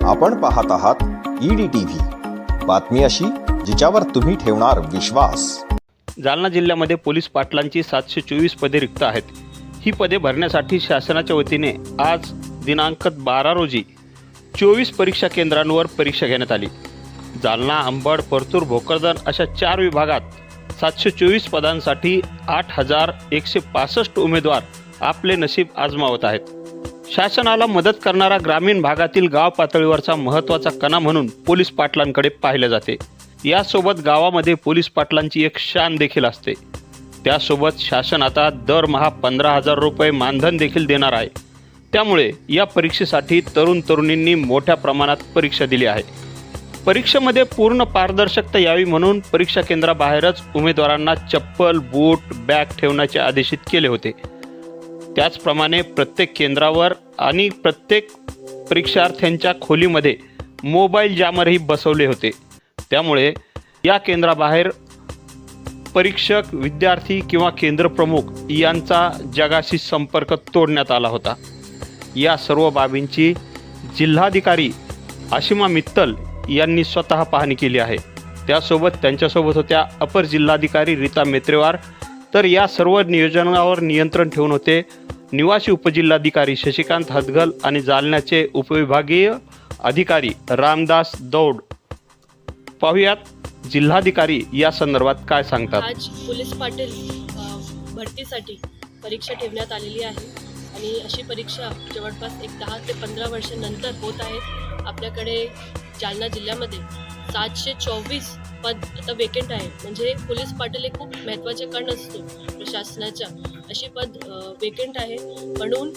आपण पाहत आहात ईडी टीव्ही बातमी अशी जिच्यावर तुम्ही ठेवणार विश्वास. जालना जिल्ह्यामध्ये पोलीस पाटलांची सातशे चोवीस पदे रिक्त आहेत. ही पदे भरण्यासाठी शासनाच्या वतीने आज दिनांक बारा रोजी चोवीस परीक्षा केंद्रांवर परीक्षा घेण्यात आली. जालना अंबड परतूर भोकरदन अशा चार विभागात सातशे चोवीस पदांसाठी आठ हजार एकशे पासष्ट उमेदवार आपले नशीब आजमावत आहेत. शासनाला मदत करणारा ग्रामीण भागातील गाव पातळीवरचा महत्त्वाचा कणा म्हणून पोलीस पाटलांकडे पाहिले जाते. यासोबत गावामध्ये पोलीस पाटलांची एक शान देखील असते. त्यासोबत शासन आता दरमहा पंधरा हजार रुपये मानधन देखील देणार आहे. त्यामुळे या परीक्षेसाठी तरुण तरुणींनी मोठ्या प्रमाणात परीक्षा दिली आहे. परीक्षेमध्ये पूर्ण पारदर्शकता यावी म्हणून परीक्षा केंद्राबाहेरच उमेदवारांना चप्पल बूट बॅग ठेवण्याचे आदेशित केले होते. त्याचप्रमाणे प्रत्येक केंद्रावर आणि प्रत्येक परीक्षार्थ्यांच्या खोलीमध्ये मोबाईल जॅमरही बसवले होते. त्यामुळे या केंद्राबाहेर परीक्षक विद्यार्थी किंवा केंद्रप्रमुख यांचा जगाशी संपर्क तोडण्यात आला होता. या सर्व बाबींची जिल्हाधिकारी आशिमा मित्तल यांनी स्वतः पाहणी केली आहे. त्यासोबत त्यांच्यासोबत होत्या अपर जिल्हाधिकारी रीता मेत्रेवार तर या सर्व नियोजनावर नियंत्रण ठेवून होते निवासी उपजिल्हाधिकारी शशिकांत हदगल आणि जालन्याचे उपविभागीय अधिकारी रामदास दौड. पाहुयात जिल्हाधिकारी या संदर्भात काय सांगतात? आज पोलीस पाटील भरतीसाठी परीक्षा ठेवण्यात आलेली आहे. आणि अशी परीक्षा जवळपास एक दहा ते पंधरा वर्षानंतर होत आहेत. आपल्याकडे जालना जिल्ह्यामध्ये सातशे चोवीस पद आता वेकेंट आहे. म्हणजे पोलीस पाटील हे खूप महत्त्वाचे कण असतो प्रशासनाच्या. अशी पद वेकेंट आहे. म्हणून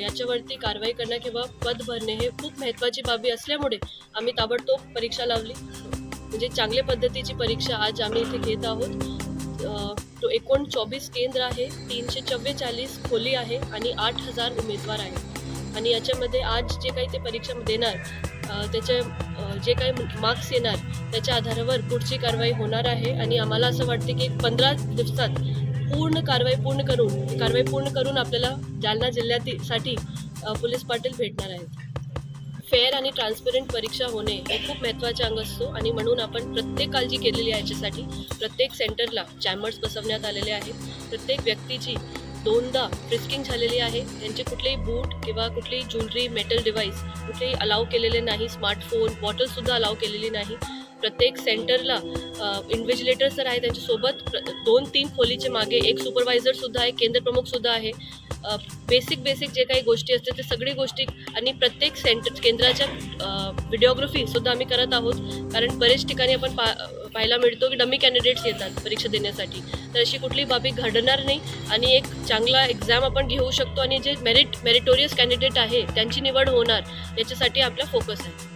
याच्यावरती कारवाई करणं किंवा पद भरणे हे खूप महत्त्वाची बाबी असल्यामुळे आम्ही ताबडतोब परीक्षा लावली. म्हणजे चांगल्या पद्धतीची परीक्षा आज आम्ही इथे घेत आहोत. एकूण चोवीस केंद्र आहे तीनशे चव्वेचाळीस खोली आहे आणि आठ हजार उमेदवार आहेत. आणि याच्यामध्ये आज जे काही ते परीक्षा देणार त्याचे जे काही मार्क्स येणार त्याच्या आधारावर पुढची कारवाई होणार आहे. आणि आम्हाला असं वाटते की पंधरा दिवसात पूर्ण कारवाई पूर्ण करून कारवाई पूर्ण करून आपल्याला जालना जिल्ह्यातील साठी पोलीस पाटील भेटणार आहेत. फेअर आणि ट्रान्सपरंट परीक्षा होणे हे खूप महत्त्वाचे अंग असतो. आणि म्हणून आपण प्रत्येक काळजी केलेली आहे याच्यासाठी. प्रत्येक सेंटरला चॅम्बर्स बसवण्यात आलेले आहेत. प्रत्येक व्यक्तीची दोनदा फ्रिस्किंग झालेली आहे. त्यांचे कुठलेही बूट किंवा कुठलीही ज्वेलरी मेटल डिव्हाइस कुठलेही अलाव केलेले नाही. स्मार्टफोन बॉटलसुद्धा अलाव केलेली नाही. प्रत्येक सेंटरला इन्व्हिजिलेटर सर आहे त्यांच्यासोबत. प्र- दोन तीन खोलीचे मागे एक सुपरवायझरसुद्धा आहे केंद्रप्रमुखसुद्धा आहे. बेसिक बेसिक जे काही गोष्टी असतात ते सगळी गोष्टी आणि प्रत्येक सेंटर केंद्राच्या व्हिडिओग्राफीसुद्धा आम्ही करत आहोत. कारण बरेच ठिकाणी आपण पा पाहायला मिळतो की डमी कॅन्डिडेट्स येतात परीक्षा देण्यासाठी. तर अशी कुठली बाबी घडणार नाही आणि एक चांगला एक्झाम आपण घेऊ शकतो आणि जे मेरिट मेरिटोरियस कॅन्डिडेट आहे त्यांची निवड होणार याच्यासाठी आपला फोकस आहे.